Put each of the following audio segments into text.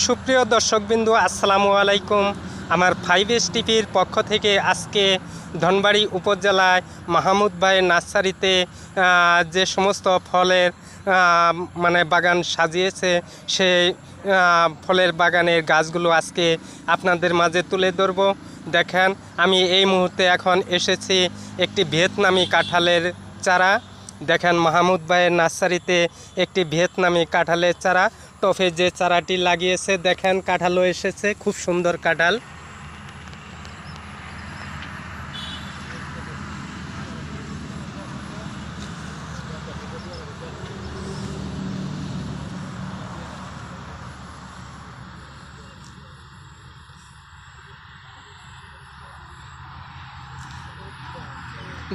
সুপ্রিয় দর্শকবিন্দু, আসসালামু আলাইকুম। আমার ফাইভ এস টিভির পক্ষ থেকে আজকে ধনবাড়ি উপজেলায় মাহমুদ ভাইয়ের নার্সারিতে যে সমস্ত ফলের মানে বাগান সাজিয়েছে, সেই ফলের বাগানের গাছগুলো আজকে আপনাদের মাঝে তুলে ধরব। দেখেন, আমি এই মুহূর্তে এখন এসেছি একটি ভিয়েতনামি কাঁঠালের চারা। দেখেন, মাহমুদ ভাইয়ের নার্সারিতে একটি ভিয়েতনামি কাঁঠালের চারা। টফে যে চারাটি লাগিয়েছে, দেখেন কাঁঠালও এসেছে, খুব সুন্দর কাঁঠাল।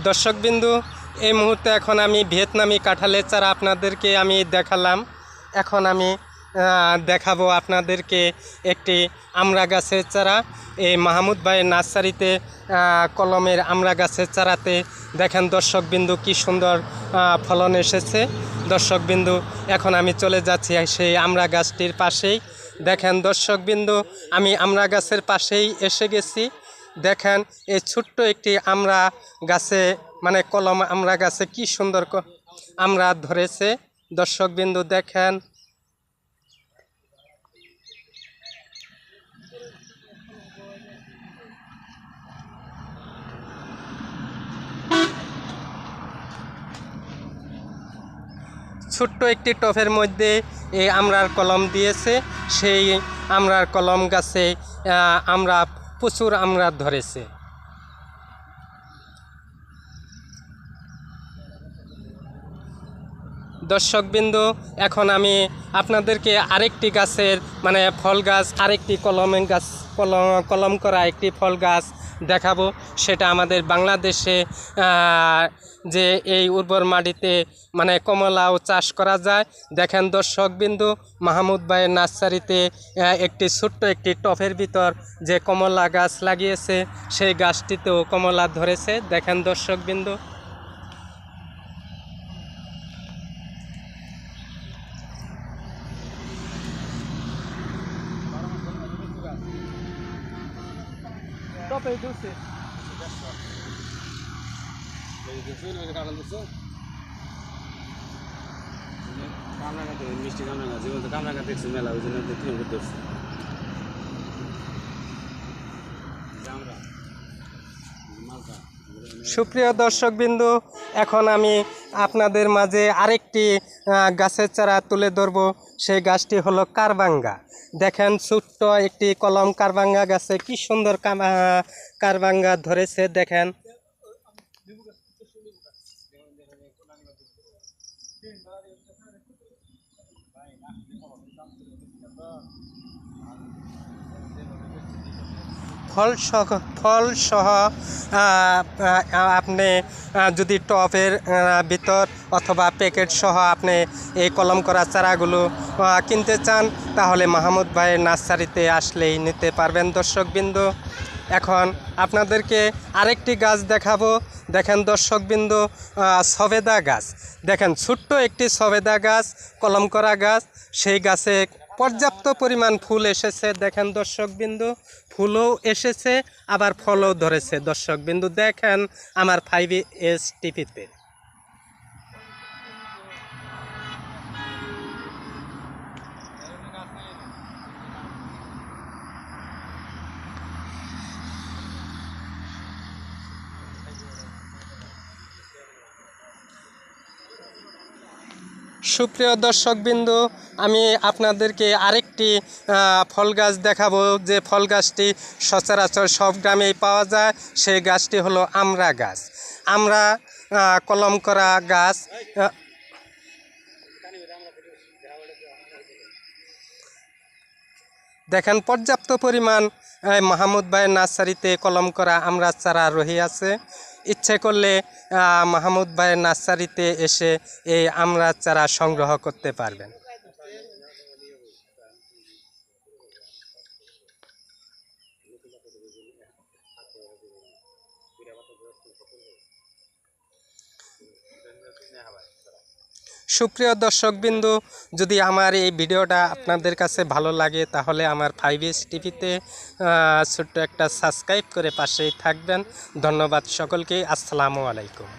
দর্শকবিন্দু এই মুহূর্তে এখন আমি ভিয়েতনামি কাঁঠালের চারা আপনাদেরকে আমি দেখালাম। এখন আমি দেখাবো আপনাদেরকে একটি আমরা গাছের চারা। এই মাহমুদ ভাইয়ের নার্সারিতে কলমের আমড়া গাছের চারাতে দেখেন দর্শকবিন্দু কি সুন্দর ফলন এসেছে। দর্শকবিন্দু, এখন আমি চলে যাচ্ছি সেই আমড়া গাছটির পাশেই। দেখেন দর্শকবিন্দু, আমি আমরা গাছের পাশেই এসে গেছি। দেখেন এই ছোট্ট একটি আমরা গাছে মানে কলম আমরা গাছে কি সুন্দর আমরা ধরেছে। দর্শকবিন্দু, দেখেন ছোট্ট একটি টফের মধ্যে এই আমরার কলম দিয়েছে। সেই আমরার কলম গাছে আমরা প্রচুর আমরা ধরেছে। দর্শকবৃন্দ, এখন আমি আপনাদেরকে আরেকটি গাছের মানে ফল গাছ, আরেকটি কলমের গাছ, কলম কলম করা একটি ফল গাছ দেখাবো। সেটা আমাদের বাংলাদেশে যে এই উর্বর মাটিতে মানে কমলাও চাষ করা যায়। দেখেন দর্শকবিন্দু, মাহমুদ ভাইয়ের নার্সারিতে একটি ছোট্ট একটি টফের ভিতর যে কমলা গাছ লাগিয়েছে, সেই গাছটিতেও কমলা ধরেছে। দেখেন দর্শকবিন্দু। টপে ঢুকছে মিষ্টি কামরাঙ্গা জীবন তো কামরাঙ্গা করে ধরছি। আমরা মালটা সুপ্রিয় দর্শকবিন্দু, এখন আমি আপনাদের মাঝে আরেকটি গাছের চারা তুলে ধরবো। সেই গাছটি হলো কারবাঙ্গা। দেখেন ছোট্ট একটি কলম কারবাঙ্গা গাছে কি সুন্দর কারবাঙ্গা ধরেছে, দেখেন। ফল সহ ফল সহ আহ, আহ, আপনি যদি টপের ভিতর অথবা প্যাকেট সহ আপনি এই কলম করা চারাগুলো কিনতে চান তাহলে মাহমুদ ভাইয়ের নার্সারিতে আসলেই নিতে পারবেন দর্শকবৃন্দ। এখন আপনাদেরকে আরেকটি গাছ দেখাবো। দেখেন দর্শকবৃন্দ সবেদা গাছ। দেখেন ছোট্ট একটি সবেদা গাছ কলম করা গাছ। সেই গাছে পর্যাপ্ত পরিমাণ ফুল এসেছে। দেখেন দর্শকবিন্দু, ফুলও এসেছে, আবার ফলও ধরেছে। দর্শকবিন্দু, দেখেন আমার ফাইভ এস টিভিতে সুপ্রিয় দর্শকবিন্দু, আমি আপনাদেরকে আরেকটি ফল গাছ দেখাবো যে ফল গাছটি সচরাচর সব গ্রামেই পাওয়া যায়। সেই গাছটি হলো আমড়া গাছ। আমরা কলম করা গাছ দেখেন পর্যাপ্ত পরিমাণ মাহমুদ ভাইয়ের নার্সারিতে কলম করা আমরা চারা রহিয়াছে। ইচ্ছে করলে মাহমুদ ভাইয়ের নার্সারিতে এসে এই আমরা চারা সংগ্রহ করতে পারবেন। সুপ্রিয় দর্শকবিন্দু, যদি আমার এই ভিডিওটা আপনাদের কাছে ভালো লাগে, তাহলে আমার ফাইভ এস টিভিতে ছোট্ট একটা সাবস্ক্রাইব করে পাশেই থাকবেন। ধন্যবাদ সকলকে, আসসালামু আলাইকুম।